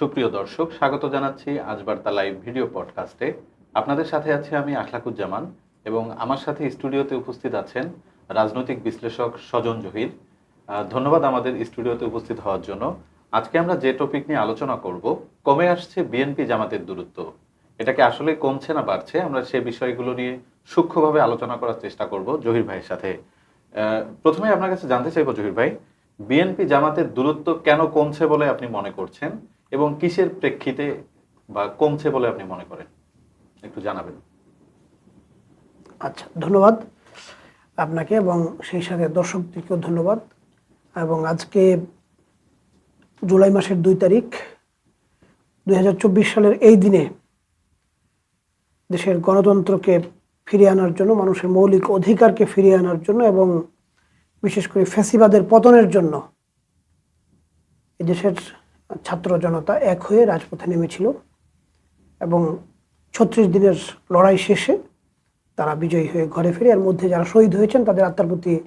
সুপ্রিয় দর্শক, স্বাগত জানাচ্ছি আজ বার্তা লাইভ ভিডিও পডকাস্টে। আপনাদের সাথে আছি আমি আখলাকুজ্জামান এবং আমার সাথে স্টুডিওতে উপস্থিত আছেন রাজনৈতিক বিশ্লেষক স্বজন জহির। ধন্যবাদ আমাদের স্টুডিওতে উপস্থিত হওয়ার জন্য। আজকে আমরা যে টপিক নিয়ে আলোচনা করব, কমে আসছে বিএনপি জামাতের দূরত্ব। এটাকে আসলে কমছে না বাড়ছে, আমরা সে বিষয়গুলো নিয়ে সূক্ষ্মভাবে আলোচনা করার চেষ্টা করব জহির ভাইয়ের সাথে। প্রথমে আপনার কাছে জানতে চাইব জহির ভাই বিএনপি জামাতের দূরত্ব কেন কমছে বলে আপনি মনে করছেন? এবং কিসের প্রেক্ষিতে বা কমছে বলে আপনি মনে করেন? একটু জানাবেন। আচ্ছা ধন্যবাদ আপনাকে এবং সেই সাথে দর্শকদেরকেও ধন্যবাদ এবং আজকে জুলাই মাসের দুই তারিখ দুই হাজার চব্বিশ সালের এই দিনে দেশের গণতন্ত্রকে ফিরিয়ে আনার জন্য, মানুষের মৌলিক অধিকারকে ফিরিয়ে আনার জন্য এবং বিশেষ করে ফ্যাসিবাদের পতনের জন্য এই দেশের ছাত্র জনতা এক হয়ে রাজপথে নেমেছিল এবং ছত্রিশ দিনের লড়াই শেষে তারা বিজয়ী হয়ে ঘরে ফিরে, এর মধ্যে যারা শহীদ হয়েছেন তাদের আত্মার প্রতি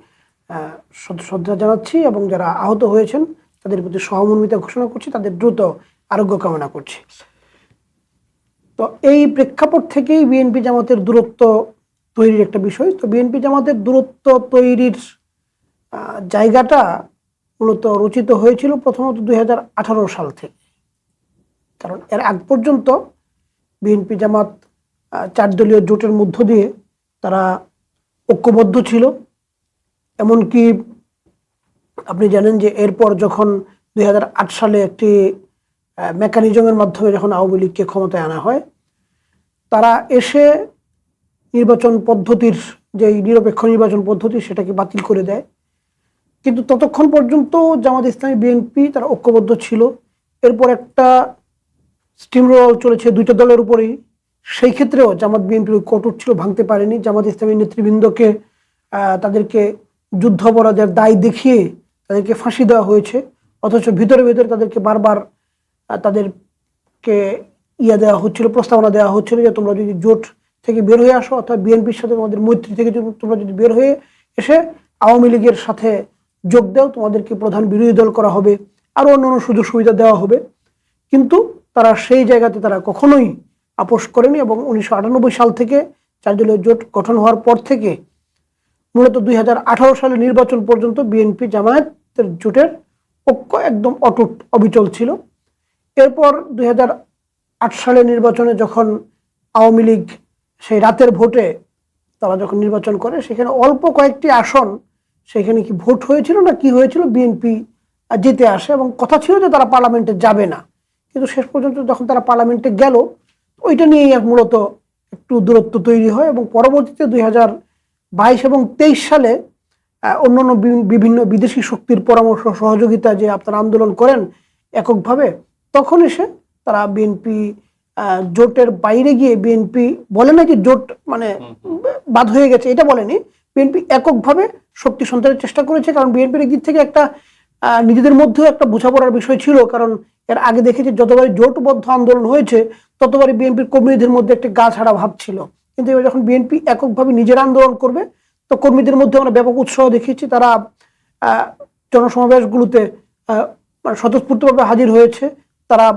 শ্রদ্ধা- জানাচ্ছি এবং যারা আহত হয়েছেন তাদের প্রতি সহমর্মিতা ঘোষণা করছি, তাদের দ্রুত আরোগ্য কামনা করছি। তো এই প্রেক্ষাপট থেকেই বিএনপি জামাতের দূরত্ব তৈরির একটা বিষয়। তো বিএনপি জামাতের দূরত্ব তৈরির জায়গাটা মূলত রচিত হয়েছিল প্রথমত দুই হাজার আঠারো সাল থেকে। কারণ এর আগ পর্যন্ত বিএনপি জামাত আহ, চার দলীয় জোটের মধ্য দিয়ে তারা ঐক্যবদ্ধ ছিল। এমনকি আপনি জানেন যে এরপর যখন দুই হাজার আট সালে একটি মেকানিজমের মাধ্যমে যখন আওয়ামী লীগকে ক্ষমতায় আনা হয় তারা এসে নির্বাচন পদ্ধতির যে নিরপেক্ষ নির্বাচন পদ্ধতি সেটাকে বাতিল করে দেয়। কিন্তু ততক্ষণ পর্যন্ত জামাত ইসলামী বিএনপি তারা ঐক্যবদ্ধ ছিল। এরপর একটা স্টিম রোল চলেছে দুইটা দলের উপরেই। সেই ক্ষেত্রেও জামাত বিএনপির কটুট ছিল, ভাঙতে পারেনি। জামাত ইসলামী নেতৃবৃন্দকে তাদেরকে যুদ্ধ অপরাধের দায় দেখিয়ে তাদেরকে ফাঁসি দেওয়া হয়েছে। অথচ ভিতরে ভিতরে তাদেরকে বারবার তাদেরকে ইয়ে দেওয়া হচ্ছিল, প্রস্তাবনা দেওয়া হচ্ছিল যে তোমরা যদি জোট থেকে বের হয়ে আসো অর্থাৎ বিএনপির সাথে তোমাদের মৈত্রী থেকে তোমরা যদি বের হয়ে এসে আওয়ামী লীগের সাথে যোগ দেও, তোমাদেরকে প্রধান বিরোধী দল করা হবে আরও অন্যান্য সুযোগ সুবিধা দেওয়া হবে। কিন্তু তারা সেই জায়গাতে তারা কখনোই আপোষ করেনি এবং উনিশশো আটানব্বই সাল থেকে চারদলীয় জোট গঠন হওয়ার পর থেকে মূলত দুই সালের নির্বাচন পর্যন্ত বিএনপি জামায়াতের জোটের ঐক্য একদম অটুট অবিচল ছিল। এরপর দুই সালের নির্বাচনে যখন আওয়ামী লীগ সেই রাতের ভোটে তারা যখন নির্বাচন করে, সেখানে অল্প কয়েকটি আসন সেখানে কি ভোট হয়েছিল না কি হয়েছিল? বিএনপি জিতে আসে এবং কথা ছিল যে তারা পার্লামেন্টে যাবে না। কিন্তু শেষ পর্যন্ত যখন তারা পার্লামেন্টে গেল ওইটা নিয়েই এক মূলত একটু দূরত্ব তৈরি হয় এবং পরবর্তীতে দুই হাজার বাইশ এবং তেইশ সালে অন্যান্য বিভি- বিভিন্ন বিদেশি শক্তির পরামর্শ সহযোগিতা যে আপনারা আন্দোলন করেন এককভাবে তখন এসে তারা বিএনপি জোটের বাইরে গিয়ে বিএনপি বলে না যে জোট মানে বাদ হয়ে গেছে এটা বলেনি। বিএনপি এককভাবে শক্তি সঞ্চারের চেষ্টা করেছে, কারণ বিএনপির দিক থেকে একটা নিজেদের মধ্যেও একটা বোঝাপড়ার বিষয় ছিল, কারণ এর আগে দেখেছি যতবারই জোটবদ্ধ আন্দোলন হয়েছে, ততবারই বিএনপির কর্মীদের মধ্যে একটা গা ছাড়া ভাব ছিল। কিন্তু এবার যখন বিএনপি এককভাবে নিজের আন্দোলন করবে, তো কর্মীদের মধ্যে আমরা ব্যাপক উৎসাহ দেখিয়েছি, তারা জনসমাবেশগুলোতে মানে স্বতঃস্ফূর্তভাবে হাজির হয়েছে, তারা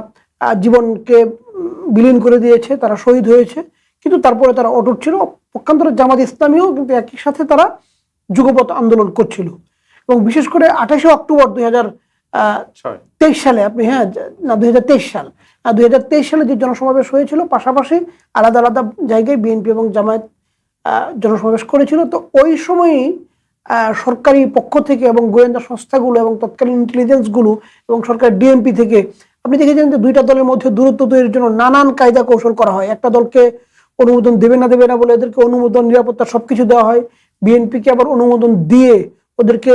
জীবনকে বিলীন করে দিয়েছে, তারা শহীদ হয়েছে। কিন্তু তারপরে তারা অটুট ছিল। পক্ষান্তরে জামাত ইসলামীও কিন্তু একই সাথে তারা যুগপথ আন্দোলন করছিল। এবং বিশেষ করে আঠাশে অক্টোবর দুই হাজার তেইশ সালে আপনি হ্যাঁ না দুই হাজার তেইশ সাল। দুই হাজার তেইশ সালে যে জনসমাবেশ হয়েছিল পাশাপাশি আলাদা আলাদা জায়গায় বিএনপি এবং জামায়াত জনসমাবেশ করেছিল। তো ওই সময়ই সরকারি পক্ষ থেকে এবং গোয়েন্দা সংস্থাগুলো এবং তৎকালীন ইন্টেলিজেন্সগুলো এবং সরকার ডিএমপি থেকে আপনি দেখেছেন যে দুইটা দলের মধ্যে দূরত্ব তৈরির জন্য নানান কায়দা কৌশল করা হয়। একটা দলকে অনুমোদন দেবে না দেবে না বলে এদেরকে অনুমোদন নিরাপত্তা সবকিছু দেওয়া হয়। বিএনপিকে আবার অনুমোদন দিয়ে ওদেরকে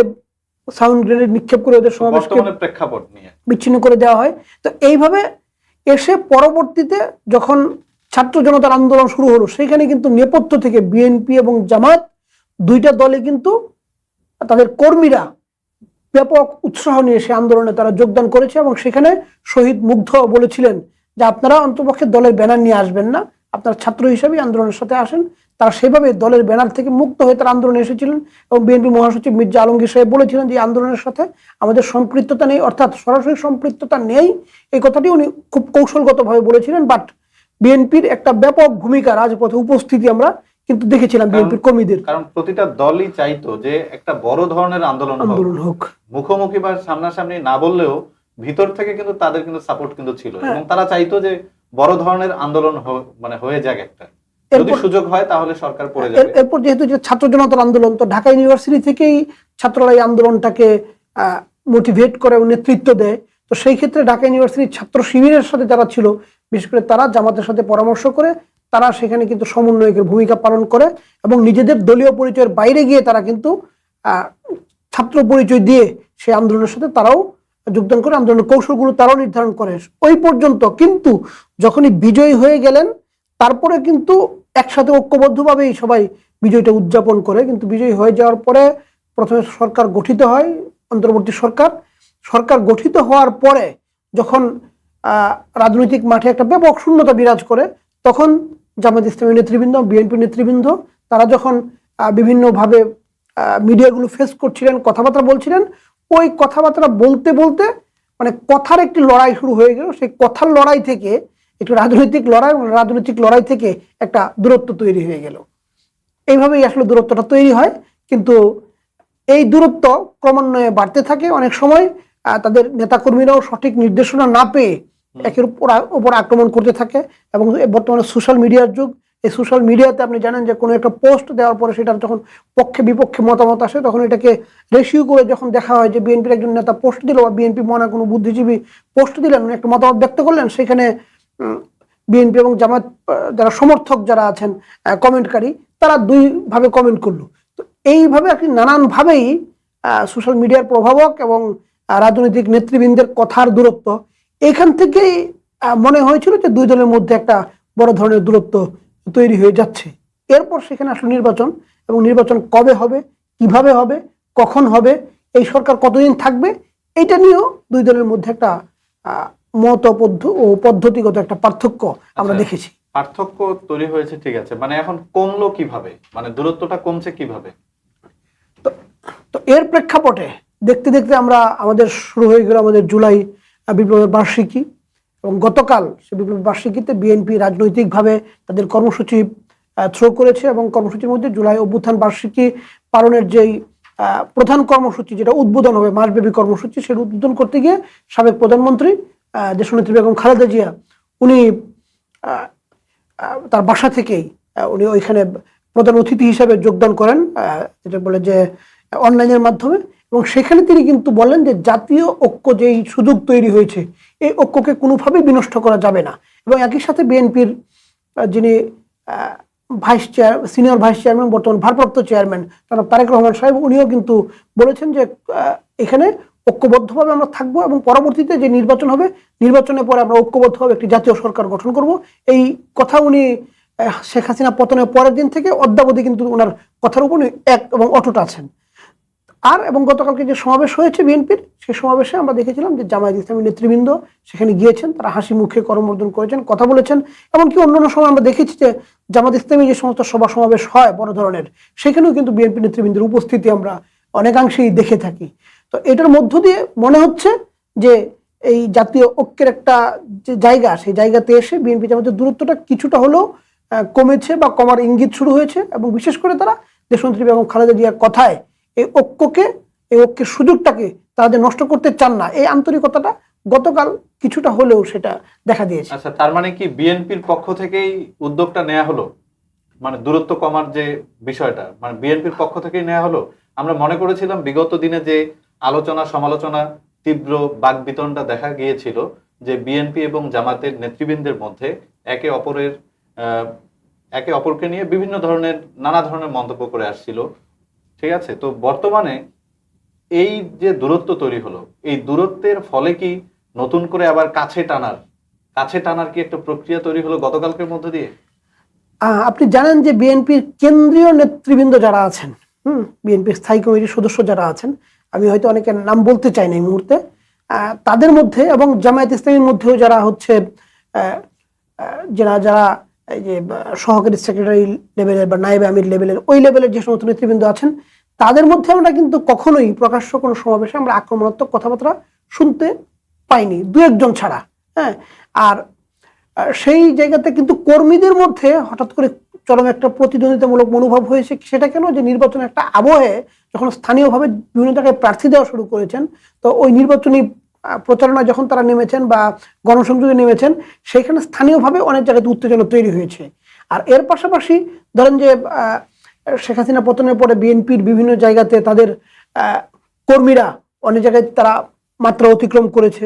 সাউন্ড গ্রেনেড নিক্ষেপ করে ওদের সমাবেশকে প্রেক্ষাপট নিয়ে। বিচ্ছিন্ন করে দেওয়া হয়। তো এইভাবে এসে পরবর্তীতে যখন ছাত্র জনতার আন্দোলন শুরু হলো সেখানে কিন্তু নেপথ্য থেকে বিএনপি এবং জামাত দুইটা দলে কিন্তু তাদের কর্মীরা ব্যাপক উৎসাহ নিয়ে সে আন্দোলনে তারা যোগদান করেছে এবং সেখানে শহীদ মুগ্ধ বলেছিলেন যে আপনারা অন্তপক্ষে দলের ব্যানার নিয়ে আসবেন না। আপনার ছাত্র হিসেবে আন্দোলনের সাথে আসেন। তারা সেভাবে দলের ব্যানার থেকে মুক্ত হয়ে তারা আন্দোলনে এসেছিলেন এবং বিএনপি মহাসচিব মির্জা আলমগীর সাহেব বলেছিলেন যে আন্দোলনের সাথে আমাদের সম্পৃক্ততা নেই। অর্থাৎ সরাসরি সম্পৃক্ততা নেই এই কথাটি উনি খুব কৌশলগতভাবে বলেছিলেন। বাট বিএনপির একটা ব্যাপক ভূমিকা রাজপথে উপস্থিতি আমরা কিন্তু দেখেছিলাম বিএনপির কর্মীদের। কারণ প্রতিটা দলই চাইতো যে একটা বড় ধরনের আন্দোলন আন্দোলন হোক। মুখোমুখি বা সামনাসামনি না বললেও ভিতর থেকে কিন্তু তাদের কিন্তু সাপোর্ট কিন্তু ছিল হ্যাঁ। এবং তারা চাইতো যে বড় ধরনের আন্দোলন মানে হয়ে যাক একটা। যদি সুযোগ হয় তাহলে সরকার পড়ে যাবে। এরপর যেহেতু যে ছাত্র জনতার আন্দোলন তো ঢাকা ইউনিভার্সিটি থেকেই ছাত্ররা এই আন্দোলনটাকে মোটিভেট করে ও নেতৃত্ব দেয়। তো সেই ক্ষেত্রে ঢাকা ইউনিভার্সিটির ছাত্র শিবিরের সাথে যারা ছিল বিশেষ করে তারা জামাতের সাথে পরামর্শ করে তারা সেখানে কিন্তু সমন্বয়কের ভূমিকা পালন করে এবং নিজেদের দলীয় পরিচয়ের বাইরে গিয়ে তারা কিন্তু আহ, ছাত্র পরিচয় দিয়ে সেই আন্দোলনের সাথে তারাও যোগদান করে আন্দোলনের কৌশলগুলো তারাও নির্ধারণ করে। ওই পর্যন্ত কিন্তু যখনই বিজয়ী হয়ে গেলেন, তারপরে কিন্তু একসাথে ঐক্যবদ্ধভাবেই সবাই বিজয়টা উদযাপন করে। কিন্তু বিজয়ী হয়ে যাওয়ার পরে প্রথমে সরকার গঠিত হয়, অন্তর্বর্তী সরকার। সরকার গঠিত হওয়ার পরে যখন রাজনৈতিক মাঠে একটা ব্যাপক শূন্যতা বিরাজ করে, তখন জামাত ইসলামী নেতৃবৃন্দ, বিএনপি নেতৃবৃন্দ, তারা যখন বিভিন্নভাবে মিডিয়াগুলো ফেস করছিলেন, কথাবার্তা বলছিলেন ওই কথাবার্তা বলতে বলতে মানে কথার একটি লড়াই শুরু হয়ে গেল। সেই কথার লড়াই থেকে একটু রাজনৈতিক লড়াই রাজনৈতিক লড়াই থেকে একটা দূরত্ব তৈরি হয়ে গেল। এইভাবেই আসলে দূরত্বটা তৈরি হয়। কিন্তু এই দূরত্ব ক্রমান্বয়ে বাড়তে থাকে অনেক সময়। তাদের নেতাকর্মীরাও সঠিক নির্দেশনা না পেয়ে একের উপর উপর আক্রমণ করতে থাকে। এবং বর্তমানে সোশ্যাল মিডিয়ার যুগ এই সোশ্যাল মিডিয়াতে আপনি জানেন যে কোনো একটা পোস্ট দেওয়ার পরে সেটার যখন পক্ষে বিপক্ষে মতামত আসে, তখন এটাকে রেশিও করে যখন দেখা হয় যে বিএনপির একজন নেতা পোস্ট দিল বা বিএনপি মনে কোনো বুদ্ধিজীবী পোস্ট দিলেন একটা মতামত ব্যক্ত করলেন, সেখানে বিএনপি এবং জামাত যারা সমর্থক যারা আছেন কমেন্টকারী তারা দুইভাবে কমেন্ট করল। তো এইভাবে আর কি নানানভাবেই সোশ্যাল মিডিয়ার প্রভাবক এবং রাজনৈতিক নেতৃবৃন্দের কথার দূরত্ব। এখান থেকেই মনে হয়েছিল যে দুই দলের মধ্যে একটা বড় ধরনের দূরত্ব তৈরি হয়ে যাচ্ছে। এরপর সেখানে আসলে নির্বাচন এবং নির্বাচন কবে হবে কীভাবে হবে কখন হবে এই সরকার কতদিন থাকবে এটা নিয়েও দুই দলের মধ্যে একটা মত ও পদ্ধতিগত একটা পার্থক্য আমরা আচ্ছা। দেখেছি। পার্থক্য তৈরি হয়েছে ঠিক আছে। মানে এখন কমলো কীভাবে? মানে দূরত্বটা কমছে কীভাবে? তো এর প্রেক্ষাপটে দেখতে দেখতে আমরা আমাদের শুরু হয়ে গেল আমাদের জুলাই বিপ্লবের বার্ষিকী। এবং গতকাল সে বিপ্লবের বার্ষিকীতে বিএনপি রাজনৈতিকভাবে তাদের কর্মসূচি থ্রো করেছে এবং কর্মসূচির মধ্যে জুলাই অভ্যুত্থান বার্ষিকী পালনের যেই প্রধান কর্মসূচি যেটা উদ্বোধন হবে, মাসব্যাপী কর্মসূচি, সেটা উদ্বোধন করতে গিয়ে সাবেক প্রধানমন্ত্রী দেশনেত্রী বেগম খালেদা জিয়া, উনি তার বাসা থেকেই উনি ওইখানে প্রধান অতিথি হিসাবে যোগদান করেন যেটা বলে যে অনলাইনের মাধ্যমে। এবং সেখানে তিনি কিন্তু বলেন যে জাতীয় ঐক্য যেই সুযোগ তৈরি হয়েছে, এই ঐক্যকে কোনোভাবেই বিনষ্ট করা যাবে না। এবং একই সাথে বিএনপির যিনি vice chair senior vice chairman, বর্তমান ভারপ্রাপ্ত চেয়ারম্যান, জনাব তারেক রহমান সাহেব, উনিও কিন্তু বলেছেন যে এখানে ঐক্যবদ্ধভাবে আমরা থাকব এবং পরবর্তীতে যে নির্বাচন হবে, নির্বাচনের পরে আমরা ঐক্যবদ্ধভাবে একটি জাতীয় সরকার গঠন করব। এই কথা উনি শেখ হাসিনা পতনের পরের দিন থেকে অদ্যাবধি কিন্তু ওনার কথার উপর এক এবং অটুট আছেন। আর এবং গতকালকে যে সমাবেশ হয়েছে বিএনপির, সেই সমাবেশে আমরা দেখেছিলাম যে জামায়াত ইসলামী নেতৃবৃন্দ সেখানে গিয়েছেন, তারা হাসি মুখে করমর্দন করেছেন, কথা বলেছেন এমনকি অন্যান্য সময় আমরা দেখেছি যে জামাত ইসলামী যে সমস্ত সভা সমাবেশ হয় বড় ধরনের, সেখানেও কিন্তু বিএনপি নেতৃবৃন্দের উপস্থিতি আমরা অনেকাংশেই দেখে থাকি। তো এটার মধ্য দিয়ে মনে হচ্ছে যে এই জাতীয় ঐক্যের একটা যে জায়গা, সেই জায়গাতে এসে বিএনপি জামাতের দূরত্বটা কিছুটা হলেও কমেছে বা কমার ইঙ্গিত শুরু হয়েছে এবং বিশেষ করে তারা দেশমন্ত্রী বেগম খালেদা জিয়ার কথায় এই ঐক্যকে, এই ঐক্যের সুযোগটাকে তারা যে নষ্ট করতে চান না, এই আন্তরিকতাটা গতকাল কিছুটা হলেও সেটা দেখা দিয়েছে। আচ্ছা তার মানে কি বিএনপির পক্ষ থেকেই উদ্যোগটা নেওয়া হলো? মানে দূরত্ব কমার যে বিষয়টা মানে বিএনপির পক্ষ থেকেই নেওয়া হলো? আমরা মনে করেছিলাম বিগত দিনে যে আলোচনা, সমালোচনা, তীব্র বাক বাকবিতনটা দেখা গিয়েছিল যে বিএনপি এবং জামাতের নেতৃবৃন্দের মধ্যে একে অপরের একে অপরকে নিয়ে বিভিন্ন ধরনের, নানা ধরনের মন্তব্য করে আসছিল। ঠিক আছে? তো বর্তমানে এই যে দূরত্ব তৈরি হলো, এই দূরত্বের ফলে কি নতুন করে আবার কাছে টানার কাছে টানার কি একটা প্রক্রিয়া তৈরি হলো গতকালকের মধ্যে দিয়ে? আপনি জানেন যে বিএনপির কেন্দ্রীয় নেতৃবৃন্দ যারা আছেন, হুম বিএনপির স্থায়ী কমিটির সদস্য যারা আছেন, আমি হয়তো অনেকের নাম বলতে চাই না এই মুহূর্তে তাদের মধ্যে এবং জামায়াত ইসলামীর মধ্যেও যারা হচ্ছে যারা যারা এই যে সহকারী সেক্রেটারি লেভেলের বা নায়েব আমির লেভেলের ওই লেভেলের যে সমস্ত নেতৃবৃন্দ আছেন, তাদের মধ্যে আমরা কিন্তু কখনোই প্রকাশ্য কোনো সমাবেশে আমরা আক্রমণাত্মক কথাবার্তা শুনতে পাইনি, দু একজন ছাড়া হ্যাঁ? আর সেই জায়গাতে কিন্তু কর্মীদের মধ্যে হঠাৎ করে চরম একটা প্রতিদ্বন্দ্বিতামূলক মনোভাব হয়েছে, সেটা কেন? যে নির্বাচনের একটা আবহে যখন স্থানীয়ভাবে বিভিন্ন জায়গায় প্রার্থী দেওয়া শুরু করেছেন, তো ওই নির্বাচনী প্রচারণা যখন তারা নেমেছেন বা গণসংযোগে নেমেছেন সেখানে স্থানীয়ভাবে অনেক জায়গাতে উত্তেজনা তৈরি হয়েছে। আর এর পাশাপাশি ধরেন যে শেখ হাসিনা পতনের পরে বিএনপির বিভিন্ন জায়গাতে তাদের কর্মীরা অনেক জায়গায় তারা মাত্রা অতিক্রম করেছে।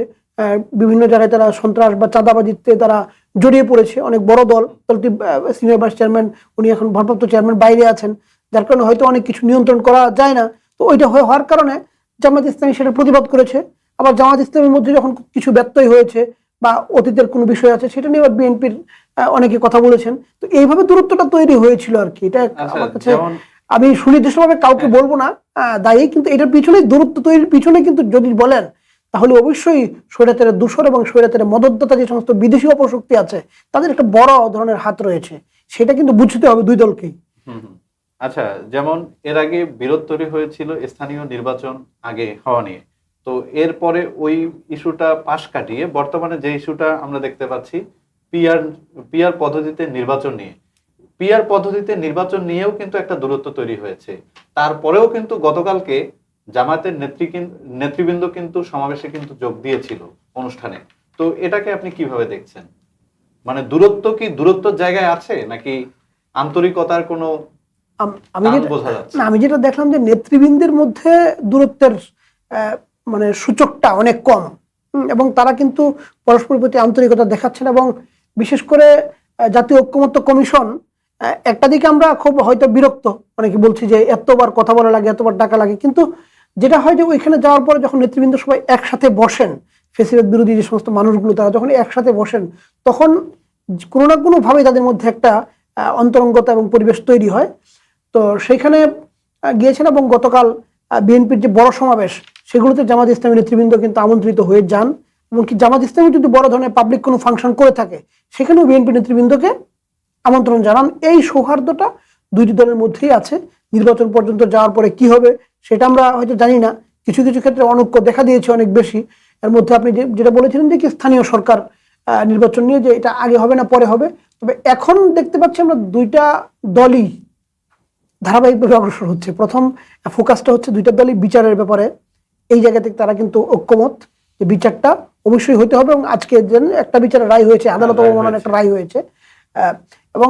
বিভিন্ন জায়গায় তারা সন্ত্রাস বা চাঁদাবাজিতে তারা জড়িয়ে পড়েছে। অনেক বড় দল, দলটি সিনিয়র ভাইস চেয়ারম্যান উনি এখন ভারপ্রাপ্ত চেয়ারম্যান বাইরে আছেন। যার কারণে হয়তো অনেক কিছু নিয়ন্ত্রণ করা যায় না। তো ওইটা হয়ে হওয়ার কারণে জামাত ইসলামী সেটা প্রতিবাদ করেছে। আবার জামাত ইসলামের মধ্যে যখন কিছু ব্যত্যয় হয়েছে বা অতীতের কোনো বিষয় আছে সেটা নিয়ে বিএনপির অনেকে কথা বলেছেন। তো এইভাবে দূরত্বটা তৈরি হয়েছিল আর কি। এটা আচ্ছা আমার কাছে আমি সুনির্দিষ্টভাবে কাউকে বলব না দায়ী কিন্তু এটার পিছনে দূরত্ব তৈরির পিছনে কিন্তু যদি বলেন তাহলে অবশ্যই স্বৈরাচারের দূষর এবং স্বৈরাচারের মদতদাতা যে সমস্ত বিদেশি অপশক্তি আছে তাদের একটা বড় ধরনের হাত রয়েছে। সেটা কিন্তু বুঝতে হবে দুই দলকেই। আচ্ছা যেমন এর আগে বিরোধ তৈরি হয়েছিল স্থানীয় নির্বাচন আগে হওয়া নিয়ে। তো এরপরে ওই ইস্যুটা পাশ কাটিয়ে বর্তমানে যে ইস্যুটা আমরা দেখতে পাচ্ছি পিআর পিআর পদ্ধতিতে নির্বাচন নিয়ে। পিআর পদ্ধতিতে নির্বাচন নিয়েও কিন্তু একটা দূরত্ব তৈরি হয়েছে। তারপরেও কিন্তু গতকালকে জামাতের নেত্রী নেতৃবৃন্দ কিন্তু সমাবেশে কিন্তু যোগ দিয়েছিল অনুষ্ঠানে। তো এটাকে আপনি কীভাবে দেখছেন? মানে দূরত্ব কি দূরত্বর জায়গায় আছে নাকি আন্তরিকতার কোনো আমি যেটা আমি যেটা দেখলাম যে নেতৃবৃন্দের মধ্যে দূরত্বের মানে সূচকটা অনেক কম। এবং তারা কিন্তু পরস্পর প্রতি আন্তরিকতা দেখাচ্ছেন এবং বিশেষ করে জাতীয় ঐক্যমত্য কমিশন একটা দিকে আমরা খুব হয়তো বিরক্ত, অনেকে বলছি যে এতবার কথা বলা লাগে, এতবার ডাকা লাগে, কিন্তু যেটা হয় যে ওইখানে যাওয়ার পরে যখন নেতৃবৃন্দ সবাই একসাথে বসেন, ফেসিবাদ বিরোধী যে সমস্ত মানুষগুলো, তারা যখন একসাথে বসেন, তখন কোনো না কোনো ভাবে তাদের মধ্যে একটা অন্তরঙ্গতা এবং পরিবেশ তৈরি হয়। তো সেইখানে গিয়েছেন এবং গতকাল বিএনপির যে বড় সমাবেশ সেগুলোতে জামাত ইসলামী নেতৃবৃন্দ কিন্তু আমন্ত্রিত হয়ে যান। এমনকি জামাত ইসলামী যদি বড় ধরনের পাবলিক কোনো ফাংশন করে থাকে, সেখানেও বিএনপি নেতৃবৃন্দকে আমন্ত্রণ জানান। এই সৌহার্দ্যটা দুইটি দলের মধ্যেই আছে। নির্বাচন পর্যন্ত যাওয়ার পরে কি হবে সেটা আমরা হয়তো জানি না। কিছু কিছু ক্ষেত্রে অনৈক্য দেখা দিয়েছে অনেক বেশি। এর মধ্যে আপনি যেটা বলেছিলেন যে কি স্থানীয় সরকার নির্বাচন নিয়ে যে এটা আগে হবে না, পরে হবে। তবে এখন দেখতে পাচ্ছি আমরা দুইটা দলই ধারাবাহিকভাবে অগ্রসর হচ্ছে। প্রথম ফোকাসটা হচ্ছে দুইটা দলই বিচারের ব্যাপারে। এই জায়গা থেকে তারা কিন্তু ঐক্যমত যে বিচারটা অবশ্যই হতে হবে এবং আজকে যে একটা বিচারের রায় হয়েছে আদালত রায় অবমাননার একটা রায় হয়েছে। এবং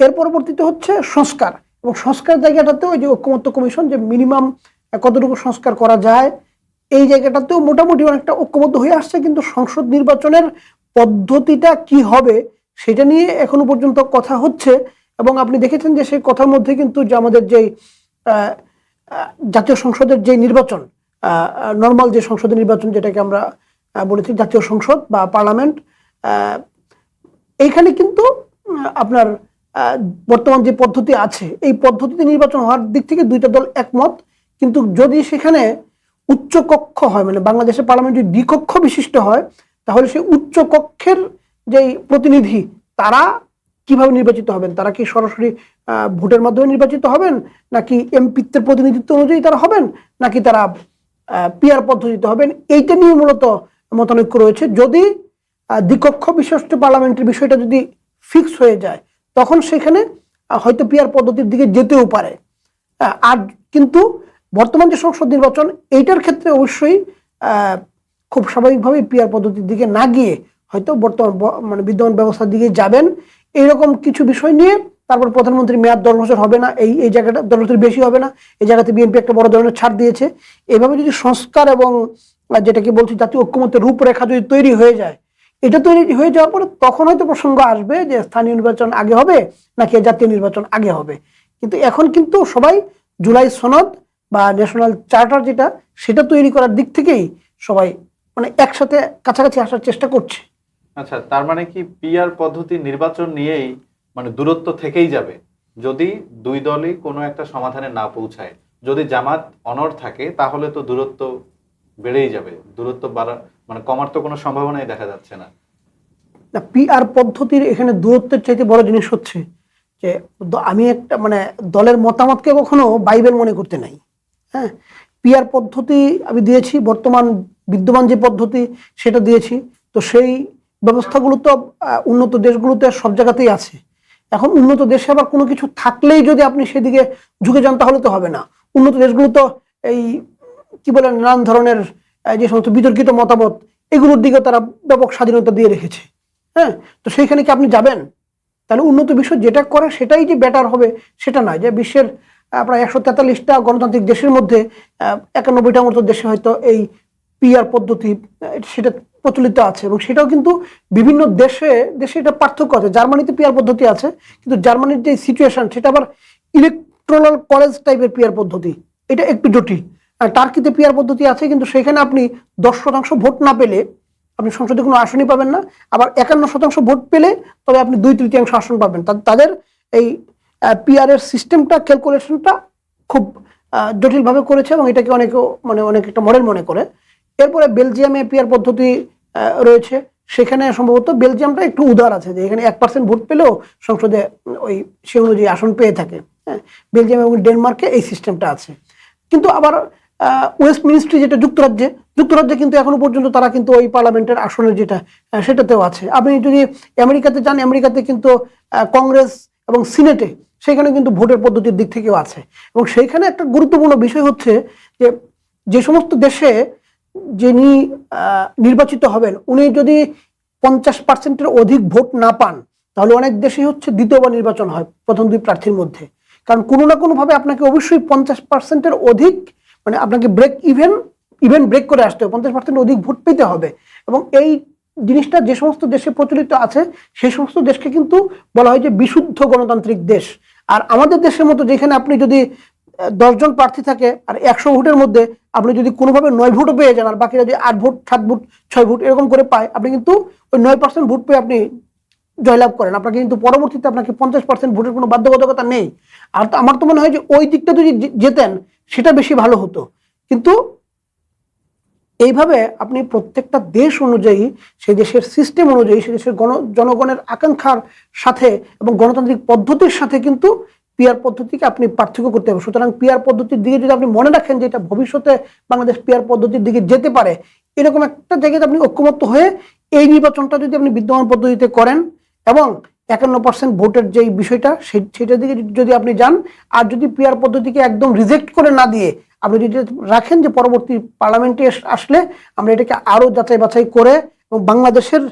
এর পরবর্তীতে হচ্ছে সংস্কার। এবং সংস্কার জায়গাটাতেও ওই যে ঐক্যমত্য কমিশন যে মিনিমাম কতটুকু সংস্কার করা যায় এই জায়গাটাতেও মোটামুটি অনেকটা ঐক্যবদ্ধ হয়ে আসছে কিন্তু সংসদ নির্বাচনের পদ্ধতিটা কি হবে সেটা নিয়ে এখনও পর্যন্ত কথা হচ্ছে। এবং আপনি দেখেছেন যে সেই কথার মধ্যে কিন্তু যে আমাদের আহ, জাতীয় সংসদের যে নির্বাচন নর্মাল যে সংসদের নির্বাচন যেটাকে আমরা বলেছি, জাতীয় সংসদ বা পার্লামেন্ট এইখানে কিন্তু আপনার বর্তমান যে পদ্ধতি আছে, এই পদ্ধতিতে নির্বাচন হওয়ার দিক থেকে দুইটা দল একমত। কিন্তু যদি সেখানে উচ্চ কক্ষ হয় মানে বাংলাদেশের পার্লামেন্ট যদি দ্বিকক্ষ বিশিষ্ট হয়, তাহলে সেই উচ্চ কক্ষের যেই প্রতিনিধি, তারা কীভাবে নির্বাচিত হবেন? তারা কি সরাসরি ভোটের মাধ্যমে নির্বাচিত হবেন? নাকি এমপিত্বের প্রতিনিধিত্ব অনুযায়ী তারা হবেন? নাকি তারা পিয়ার পদ্ধতিতে হবেন। এইটা নিয়ে মূলত মতানৈক্য রয়েছে। যদি দ্বিকক্ষ বিশিষ্ট পার্লামেন্টের বিষয়টা যদি ফিক্স হয়ে যায়, তখন সেখানে হয়তো পিয়ার পদ্ধতির দিকে যেতেও পারে। আর কিন্তু বর্তমান যে সংসদ নির্বাচন, এইটার ক্ষেত্রে অবশ্যই খুব স্বাভাবিকভাবে পিয়ার পদ্ধতির দিকে না গিয়ে হয়তো বর্তমান মানে বিদ্যমান ব্যবস্থার দিকে যাবেন। এইরকম কিছু বিষয় নিয়ে তারপর প্রধানমন্ত্রীর মেয়াদ দশ বছর হবে না, এই এই জায়গাটা দশ বছর বেশি হবে না, এই জায়গাতে বিএনপি একটা বড় ধরনের ছাড় দিয়েছে। এভাবে যদি সংস্কার এবং যেটাকে বলছি জাতীয় ঐক্যমতের রূপরেখা যদি তৈরি হয়ে যায়, এটা তৈরি হয়ে যাওয়ার পরে তখন হয়তো প্রসঙ্গ আসবে যে স্থানীয় নির্বাচন আগে হবে নাকি জাতীয় নির্বাচন আগে হবে। কিন্তু এখন কিন্তু সবাই জুলাই সনদ বা ন্যাশনাল চার্টার যেটা, সেটা তৈরি করার দিক থেকেই সবাই মানে একসাথে কাছাকাছি আসার চেষ্টা করছে। আচ্ছা তার মানে কি পিআর পদ্ধতি নির্বাচন নিয়েই মানে দূরত্ব থেকেই যাবে। যদি দুই দলই কোনো একটা সমাধানে না পৌঁছায়, যদি জামাত অনর থাকে, তাহলে তো দূরত্ব বেড়েই যাবে। দূরত্ব বাড়া মানে কমার তো কোনো সম্ভাবনাই দেখা যাচ্ছে না। না, পিআর পদ্ধতির এখানে দূরত্বের চাইতে বড় জিনিস হচ্ছে যে আমি একটা মানে দলের মতামতকে কখনো বাইবেল মনে করতে নাই। হ্যাঁ? পিআর পদ্ধতি আমি দিয়েছি, বর্তমান বিদ্যমান যে পদ্ধতি সেটা দিয়েছি। তো সেই ব্যবস্থাগুলো তো উন্নত দেশগুলোতে সব জায়গাতেই আছে। এখন উন্নত দেশে আবার কোনো কিছু থাকলেই যদি আপনি সেদিকে ঝুঁকে যান, তাহলে তো হবে না। উন্নত দেশগুলো তো এই, কি বলে নানান ধরনের যে সমস্ত বিতর্কিত মতামত, এগুলোর দিকে তারা ব্যাপক স্বাধীনতা দিয়ে রেখেছে। হ্যাঁ? তো সেইখানে কি আপনি যাবেন? তাহলে উন্নত বিশ্ব যেটা করে সেটাই যে বেটার হবে, সেটা নয়। যে বিশ্বের প্রায় একশো তেতাল্লিশটা গণতান্ত্রিক দেশের মধ্যে একানব্বইটার মতো দেশে হয়তো এই পিআর পদ্ধতি সেটা প্রচলিত আছে এবং সেটাও কিন্তু বিভিন্ন দেশে দেশে এটা পার্থক্য আছে। জার্মানিতে পিআর পদ্ধতি আছে, কিন্তু জার্মানির যে সিচুয়েশন সেটা আবার ইলেকট্রাল কলেজ টাইপের পিআর পদ্ধতি। এটা একটু জটিল। টার্কিতে পিআর পদ্ধতি আছে, কিন্তু সেখানে আপনি দশ শতাংশ ভোট না পেলে আপনি সংসদে কোনো আসনই পাবেন না। আবার একান্ন শতাংশ ভোট পেলে তবে আপনি দুই তৃতীয়াংশ আসন পাবেন। তাদের এই পিআর এর সিস্টেমটা ক্যালকুলেশনটা খুব জটিলভাবে করেছে এবং এটাকে অনেকে মানে অনেক একটা মডেল মনে করে। এরপরে বেলজিয়ামে পিআর পদ্ধতি রয়েছে। সেখানে সম্ভবত বেলজিয়ামটা একটু উদার আছে, যে এখানে এক পার্সেন্ট ভোট পেলেও সংসদে ওই সে অনুযায়ী আসন পেয়ে থাকে। হ্যাঁ বেলজিয়াম এবং ডেনমার্কে এই সিস্টেমটা আছে। কিন্তু আবার ওয়েস্ট মিনিস্ট্রি যেটা যুক্তরাজ্যে যুক্তরাজ্যে কিন্তু এখনও পর্যন্ত তারা কিন্তু ওই পার্লামেন্টের আসনের যেটা সেটাতেও আছে। আপনি যদি আমেরিকাতে যান, আমেরিকাতে কিন্তু কংগ্রেস এবং সিনেটে সেখানে কিন্তু ভোটের পদ্ধতির দিক থেকেও আছে। এবং সেইখানে একটা গুরুত্বপূর্ণ বিষয় হচ্ছে যে যে সমস্ত দেশে যিনি নির্বাচিত হবেন, উনি যদি পঞ্চাশ পার্সেন্টের অধিক ভোট না পান, তাহলে অনেক দেশে হচ্ছে দ্বিতীয়বার নির্বাচন হয়, প্রথম দুই প্রার্থীর মধ্যে। কারণ কোনো না কোনোভাবে আপনাকে অবশ্যই পঞ্চাশ পার্সেন্টের অধিক মানে আপনাকে ব্রেক ইভেন ইভেন ব্রেক করে আসতে হবে, পঞ্চাশ পার্সেন্ট অধিক ভোট পেতে হবে। এবং এই জিনিসটা যে সমস্ত দেশে প্রচলিত আছে, সেই সমস্ত দেশকে কিন্তু বলা হয় যে বিশুদ্ধ গণতান্ত্রিক দেশ। আর আমাদের দেশের মতো যেখানে আপনি যদি দশজন প্রার্থী থাকে আর একশো ভোটের মধ্যে আপনি যদি কোনোভাবে নয় ভোটও পেয়ে যান আর বাকি যদি আট ভোট, সাত ভোট, ছয় ভোট এরকম করে পায়, আপনি কিন্তু ওই নয় পার্সেন্ট ভোট পেয়ে আপনি জয়লাভ করেন। আপনাকে কিন্তু পরবর্তীতে আপনাকে পঞ্চাশ পার্সেন্ট ভোটের কোনো বাধ্যবাধকতা নেই। আর আমার তো মনে হয় যে ওই দিকটা যদি যেতেন সেটা বেশি ভালো হতো। কিন্তু এইভাবে আপনি প্রত্যেকটা দেশ অনুযায়ী, সেই দেশের সিস্টেম অনুযায়ী, সেই দেশের গণ, জনগণের আকাঙ্ক্ষার সাথে এবং গণতান্ত্রিক পদ্ধতির সাথে কিন্তু পিয়ার পদ্ধতিকে আপনি পার্থক্য করতে হবে। সুতরাং পিয়ার পদ্ধতির দিকে যদি আপনি মনে রাখেন যে এটা ভবিষ্যতে বাংলাদেশ পিয়ার পদ্ধতির দিকে যেতে পারে, এরকম একটা জায়গাতে আপনি ঐক্যমত্য হয়ে এই নির্বাচনটা যদি আপনি বিদ্যমান পদ্ধতিতে করেন এবং একান্ন পার্সেন্ট ভোটের যেই বিষয়টা সেটার দিকে যদি আপনি যান, আর যদি পিয়ার পদ্ধতিকে একদম রিজেক্ট করে না দিয়ে আপনি যদি রাখেন যে পরবর্তী পার্লামেন্টে আসলে আমরা এটাকে আরও যাচাই বাছাই করে এবং বাংলাদেশের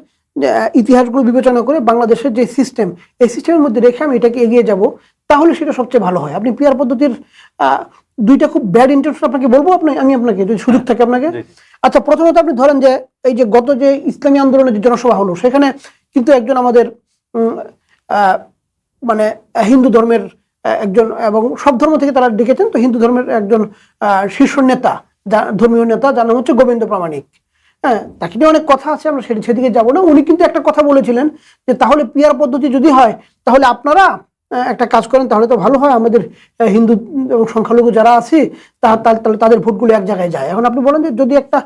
ইতিহাসগুলো বিবেচনা করে বাংলাদেশের যে সিস্টেম এই সিস্টেমের মধ্যে রেখে আমি এটাকে এগিয়ে যাব। তাহলে সেটা সবচেয়ে ভালো হয়। আপনি পিয়ার পদ্ধতির আহ, দুইটা খুব ব্যাড ইন্টারেস্ট আপনাকে বলব আপনি আমি আপনাকে যদি সুযোগ থাকে আপনাকে। আচ্ছা প্রথমত আপনি ধরেন যে এই যে গত যে ইসলামী আন্দোলনের যে জনসভা হলো সেখানে কিন্তু একজন আমাদের আহ, মানে হিন্দু ধর্মের একজন এবং সব ধর্ম থেকে তারা ডেকেছেন তো হিন্দু ধর্মের একজন আহ, শীর্ষ নেতা যা- ধর্মীয় নেতা যার নাম হচ্ছে গোবিন্দ প্রামাণিক। হ্যাঁ তাকে নিয়ে অনেক কথা আছে আমরা সেদি- সেদিকে যাব না। উনি কিন্তু একটা কথা বলেছিলেন যে তাহলে পিয়ার পদ্ধতি যদি হয় তাহলে আপনারা একটা কাজ করেন, তাহলে তো ভালো হয়। আমাদের হিন্দু এবং সংখ্যালঘু যারা আছে তাহলে তাদের ভোটগুলো এক জায়গায় যায়। এখন আপনি বলেন যে যদি একটা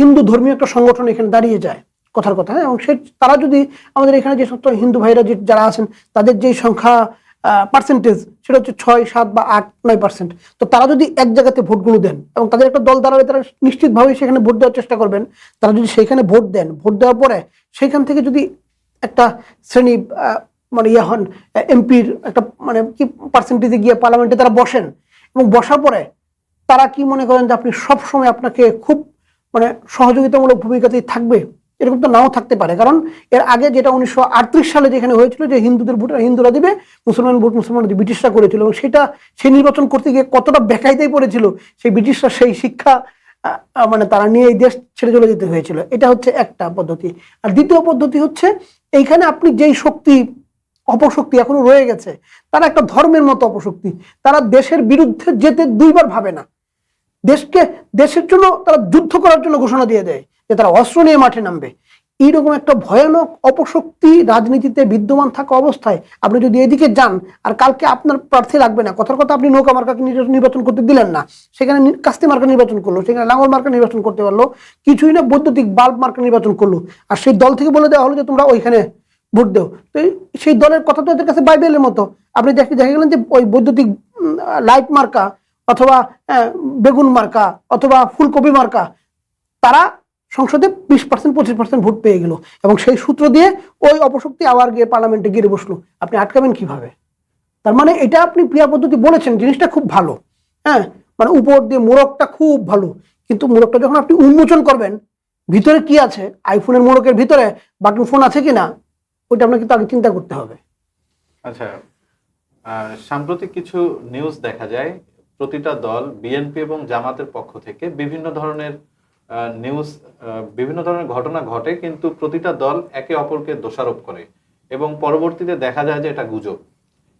হিন্দু ধর্মীয় একটা সংগঠন এখানে দাঁড়িয়ে যায়, কথার কথা হ্যাঁ এবং সে তারা যদি আমাদের এখানে যে সমস্ত হিন্দু ভাইরা যে যারা আছেন, তাদের যে সংখ্যা পার্সেন্টেজ সেটা হচ্ছে ছয়, সাত বা আট, নয় পার্সেন্ট তো তারা যদি এক জায়গাতে ভোটগুলো দেন, এবং তাদের একটা দল দাঁড়ালে তারা নিশ্চিতভাবে সেখানে ভোট দেওয়ার চেষ্টা করবেন। তারা যদি সেখানে ভোট দেন, ভোট দেওয়ার পরে, সেখান থেকে যদি একটা শ্রেণি মানে ইয়ে হন, এমপির একটা মানে কি পার্সেন্টেজে গিয়ে পার্লামেন্টে তারা বসেন। এবং বসার পরে তারা কি মনে করেন যে আপনি সব সময় আপনাকে খুব মানে সহযোগিতামূলক ভূমিকাতেই থাকবে? এরকম তো নাও থাকতে পারে। কারণ এর আগে যেটা উনিশশো আটত্রিশ সালে যেখানে হয়েছিল যে হিন্দুদের ভোট হিন্দুরা দিবে, মুসলমান ভোট, মুসলমান ব্রিটিশরা করেছিল। এবং সেটা সেই নির্বাচন করতে গিয়ে কতটা বেকায়দায় পড়েছিল, সেই ব্রিটিশরা সেই শিক্ষা মানে তারা নিয়ে এই দেশ ছেড়ে চলে যেতে হয়েছিল। এটা হচ্ছে একটা পদ্ধতি। আর দ্বিতীয় পদ্ধতি হচ্ছে, এইখানে আপনি যেই শক্তি অপশক্তি এখনও রয়ে গেছে। তারা একটা ধর্মের মতো অপশক্তি। তারা দেশের বিরুদ্ধে যেতে দুইবার ভাবে না। দেশকে, দেশের জন্য তারা যুদ্ধ করার জন্য ঘোষণা দিয়ে দেয় যে তারা অস্ত্র নিয়ে মাঠে নামবে। এইরকম একটা ভয়ানক অপশক্তি রাজনীতিতে বিদ্যমান থাকা অবস্থায় আপনি যদি এদিকে যান, আর কালকে আপনার প্রার্থী লাগবে না, কথার কথা আপনি নৌকা মার্কাকে নির্বাচন- করতে দিলেন না, সেখানে কাস্তি মার্কা নির্বাচন করল, সেখানে লাঙ্গল মার্কা নির্বাচন করতে পারল, কিছুই না বৈদ্যুতিক বাল্ব মার্কা নির্বাচন করল, আর সেই দল থেকে বলে দেওয়া হলো যে তোমরা ওইখানে ভোট দেও। তো সেই দলের কথা তো এদের কাছে বাইবেলের মতো। আপনি দেখে দেখে গেলেন যে ওই বৈদ্যুতিক লাইট মার্কা অথবা বেগুন মার্কা অথবা ফুলকপি মার্কা, তারা সংসদে বিশ পার্সেন্ট পঁচিশ পার্সেন্ট ভোট পেয়ে গেল এবং সেই সূত্র দিয়ে ওই অপশক্তি আবার গিয়ে পার্লামেন্টে গিয়ে বসল। আপনি আটকাবেন কীভাবে? তার মানে এটা আপনি ক্রিয়া পদ্ধতি বলেছেন, জিনিসটা খুব ভালো। হ্যাঁ মানে উপর দিয়ে মোড়কটা খুব ভালো। কিন্তু মোড়কটা যখন আপনি উন্মোচন করবেন, ভিতরে কি আছে? আইফোনের মোড়কের ভিতরে বাটন ফোন আছে কিনা? ওইটা আপনাকে তো আগে চিন্তা করতে হবে। আচ্ছা সাম্প্রতিক কিছু নিউজ দেখা যায়, প্রতিটা দল বিএনপি এবং জামাতের পক্ষ থেকে বিভিন্ন ধরনের নিউজ বিভিন্ন ধরনের ঘটনা ঘটে, কিন্তু প্রতিটা দল একে অপরকে দোষারোপ করে এবং পরবর্তীতে দেখা যায় যে এটা গুজব।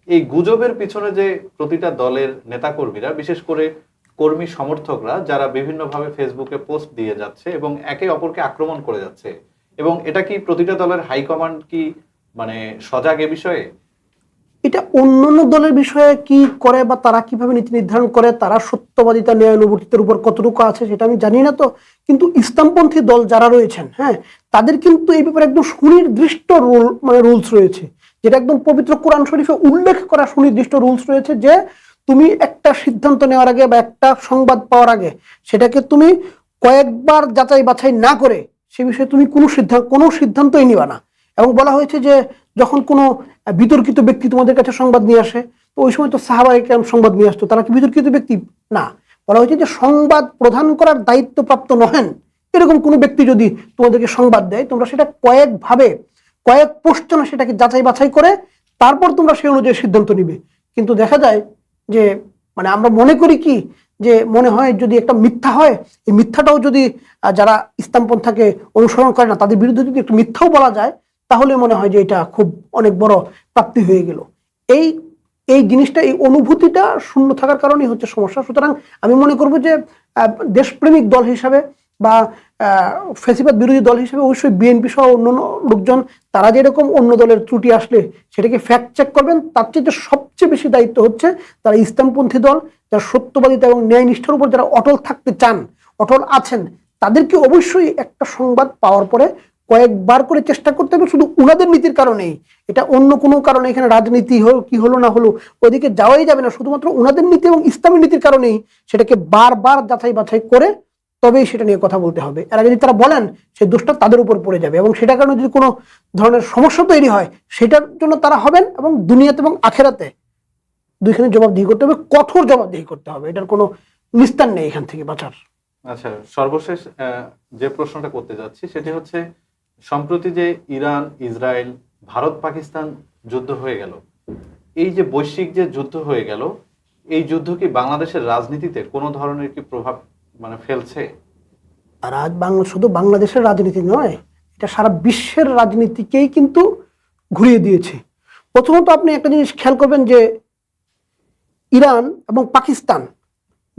এই গুজবের পিছনে যে প্রতিটা দলের নেতাকর্মীরা, বিশেষ করে কর্মী সমর্থকরা, যারা বিভিন্নভাবে ফেসবুকে পোস্ট দিয়ে যাচ্ছে এবং একে অপরকে আক্রমণ করে যাচ্ছে এবং এটা কি প্রতিটা দলের হাইকমান্ড কি মানে সজাগ এ বিষয়ে? এটা অন্যান্য দলের বিষয়ে কি করে বা তারা কীভাবে নীতি নির্ধারণ করে, তারা সত্যবাদিতা, ন্যায়ানুবর্তিতার উপর কতটুকু আছে সেটা আমি জানি না তো। কিন্তু ইসলামপন্থী দল যারা রয়েছেন হ্যাঁ তাদের কিন্তু এই ব্যাপারে একদম সুনির্দিষ্ট রুল মানে রুলস রয়েছে। যেটা একদম পবিত্র কোরআন শরীফে উল্লেখ করা সুনির্দিষ্ট রুলস রয়েছে যে তুমি একটা সিদ্ধান্ত নেওয়ার আগে বা একটা সংবাদ পাওয়ার আগে সেটাকে তুমি কয়েকবার যাচাই বাছাই না করে সে বিষয়ে তুমি কোনো সিদ্ধান্ত কোনো সিদ্ধান্তই নিবা না। এবং বলা হয়েছে যে যখন কোনো বিতর্কিত ব্যক্তি তোমাদের কাছে সংবাদ নিয়ে আসে, তো ওই সময় তো সাহাবাই কেরাম সংবাদ নিয়ে আসতো, তারা কি বিতর্কিত ব্যক্তি? না। বলা হয়েছে যে সংবাদ প্রদান করার দায়িত্বপ্রাপ্ত নহেন। এরকম কোনো ব্যক্তি যদি তোমাদেরকে সংবাদ দেয়, তোমরা সেটা কয়েকভাবে, কয়েক পোস্টনে সেটাকে যাচাই বাছাই করে, তারপর তোমরা সেই অনুযায়ী সিদ্ধান্ত নিবে। কিন্তু দেখা যায় যে মানে আমরা মনে করি কি যে মনে হয় যদি একটা মিথ্যা হয়, এই মিথ্যাটাও যদি যারা ইসলামপন্থাকে অনুসরণ করে না, তাদের বিরুদ্ধে যদি একটু মিথ্যাও বলা যায়, তাহলে মনে হয় যে এটা খুব অনেক বড় প্রাপ্তি হয়ে গেল। এই এই জিনিসটা, এই অনুভূতিটা শূন্য থাকার কারণেই হচ্ছে সমস্যা। সুতরাং আমি মনে করব যে দেশপ্রেমিক দল হিসাবে বা ফেসিবাদ বিরোধী দল হিসেবে অবশ্যই বিএনপি সহ অন্য লোকজন, তারা যেরকম অন্য দলের ত্রুটি আসলে সেটাকে ফ্যাক্ট চেক করবেন, তার চেয়ে সবচেয়ে বেশি দায়িত্ব হচ্ছে তারা ইসলামপন্থী দল, যারা সত্যবাদিতা এবং ন্যায় নিষ্ঠার উপর যারা অটল থাকতে চান, অটল আছেন, তাদেরকে অবশ্যই একটা সংবাদ পাওয়ার পরে কয়েকবার করে চেষ্টা করতে হবে, শুধু উনাদের নীতির কারণেই। এটা অন্য কোনো কারণে এখানে রাজনীতি হলো, কি হলো না হলো, ওইদিকে যাওয়াই যাবে না, শুধুমাত্র উনাদের নীতি এবং ইসলামী নীতির কারণেই সেটাকে বারবার যাচাই বাছাই করে তবেই সেটা নিয়ে কথা বলতে হবে। এর আগে যদি তারা বলেন সেই দোষটা তাদের উপর পড়ে যাবে এবং সেটার কারণে যদি কোনো ধরনের সমস্যা তৈরি হয়, সেটার জন্য তারা হবেন এবং দুনিয়াতে এবং আখেরাতে দুইখানে জবাবদিহি করতে হবে, কঠোর জবাবদিহি করতে হবে। এটার কোনো নিস্তার নেই এখান থেকে বাঁচার। আচ্ছা সর্বশেষ যে প্রশ্নটা করতে যাচ্ছি সেটি হচ্ছে, সম্প্রতি যে ইরান, ইসরায়েল, ভারত, পাকিস্তান যুদ্ধ হয়ে গেল, এই যে বৈশ্বিক যে যুদ্ধ হয়ে গেল, এই যুদ্ধ কি বাংলাদেশের রাজনীতিতে কোনো ধরনের কি প্রভাব মানে ফেলছে? আর আজ বাংলা শুধু বাংলাদেশের রাজনীতি নয়, এটা সারা বিশ্বের রাজনীতিকেই কিন্তু ঘুরিয়ে দিয়েছে। প্রথমত আপনি একটা জিনিস খেয়াল করবেন যে ইরান এবং পাকিস্তান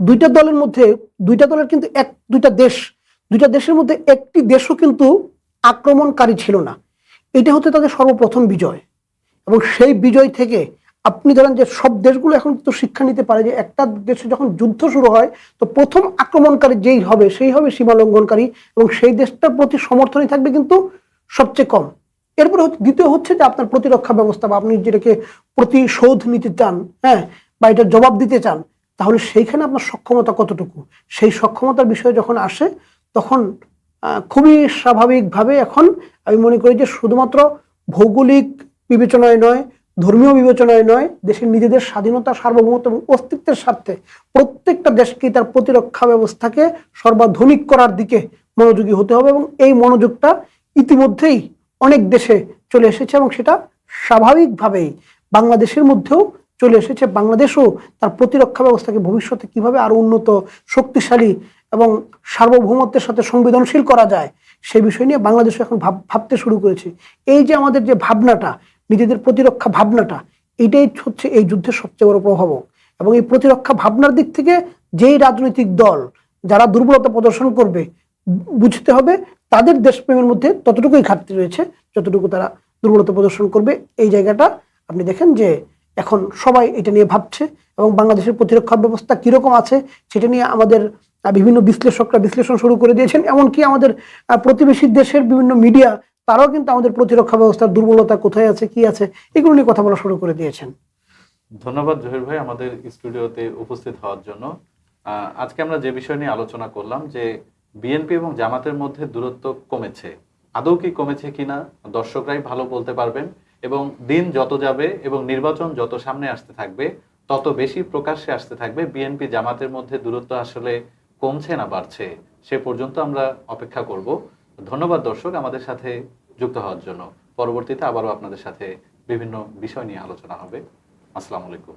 দুইটা দলের মধ্যে, দুইটা দলের কিন্তু এক, দুইটা দেশ, দুইটা দেশের মধ্যে একটি দেশও কিন্তু আক্রমণকারী ছিল না। এটা হচ্ছে তাদের সর্বপ্রথম বিজয়। এবং সেই বিজয় থেকে আপনি ধরেন যে সব দেশগুলো এখন তো শিক্ষা নিতে পারে যে একটা দেশে যখন যুদ্ধ শুরু হয়, তো প্রথম আক্রমণকারী যেই হবে, সেই হবে সীমা লঙ্ঘনকারী এবং সেই দেশটার প্রতি সমর্থনই থাকবে কিন্তু সবচেয়ে কম। এরপরে দ্বিতীয় হচ্ছে যে আপনার প্রতিরক্ষা ব্যবস্থা বা আপনি যেটাকে প্রতিশোধ নিতে চান হ্যাঁ বা এটার জবাব দিতে চান, তাহলে সেইখানে আপনার সক্ষমতা কতটুকু? সেই সক্ষমতার বিষয়ে যখন আসে, তখন খুবই স্বাভাবিকভাবে এখন আমি মনে করি যে শুধুমাত্র ভৌগোলিক বিবেচনায় নয় ধর্মীয় বিবেচনায় নয়, দেশের নিজেদের স্বাধীনতা, সার্বভৌমত্ব এবং অস্তিত্বের স্বার্থে প্রত্যেকটা দেশকে তার প্রতিরক্ষা ব্যবস্থাকে সর্বাধুনিক করার দিকে মনোযোগী হতে হবে এবং এই মনোযোগটা ইতিমধ্যেই অনেক দেশে চলে এসেছে এবং সেটা স্বাভাবিকভাবেই বাংলাদেশের মধ্যেও চলে এসেছে। বাংলাদেশও তার প্রতিরক্ষা ব্যবস্থাকে ভবিষ্যতে কীভাবে আরও উন্নত, শক্তিশালী এবং সার্বভৌমত্বের সাথে সংবেদনশীল করা যায় সেই বিষয় নিয়ে বাংলাদেশ এখন ভাব, ভাবতে শুরু করেছে। এই যে আমাদের যে ভাবনাটা নিজেদের প্রতিরক্ষা ভাবনাটা, এটাই হচ্ছে এই যুদ্ধের সবচেয়ে বড় প্রভাবক এবং এই প্রতিরক্ষা ভাবনার দিক থেকে যেই রাজনৈতিক দল যারা দুর্বলতা প্রদর্শন করবে, বুঝতে হবে তাদের দেশপ্রেমের মধ্যে ততটুকুই ঘাটতি রয়েছে যতটুকু তারা দুর্বলতা প্রদর্শন করবে। এই জায়গাটা আপনি দেখেন যে এখন সবাই এটা নিয়ে ভাবছে এবং বাংলাদেশের প্রতিরক্ষা ব্যবস্থা কীরকম আছে সেটা নিয়ে আমাদের বিভিন্ন বিশ্লেষকরা বিশ্লেষণ শুরু করে দিয়েছেন। এমনকি আমাদের প্রতিবেশী দেশের বিভিন্ন মিডিয়া তারাও কিন্তু আমাদের প্রতিরক্ষা ব্যবস্থার দুর্বলতা কোথায় আছে, কি আছে, এগুলো নিয়ে কথা বলা শুরু করে দিয়েছেন। ধন্যবাদ জহির ভাই আমাদের স্টুডিওতে উপস্থিত হওয়ার জন্য। আজকে আমরা যে বিষয় নিয়ে আলোচনা করলাম যে বিএনপি এবং জামাতের মধ্যে দূরত্ব কমেছে। আদৌ কি কমেছে কিনা, দর্শকরাই ভালো বলতে পারবেন এবং দিন যত যাবে এবং নির্বাচন যত সামনে আসতে থাকবে, তত বেশি প্রকাশ্যে আসতে থাকবে। বিএনপি, জামাতের মধ্যে দূরত্ব আসলে কমছে না, বাড়ছে। সে পর্যন্ত আমরা অপেক্ষা করব। ধন্যবাদ দর্শক আমাদের সাথে যুক্ত হওয়ার জন্য। পরবর্তীতে আবারও আপনাদের সাথে বিভিন্ন বিষয় নিয়ে আলোচনা হবে। আসসালামু আলাইকুম।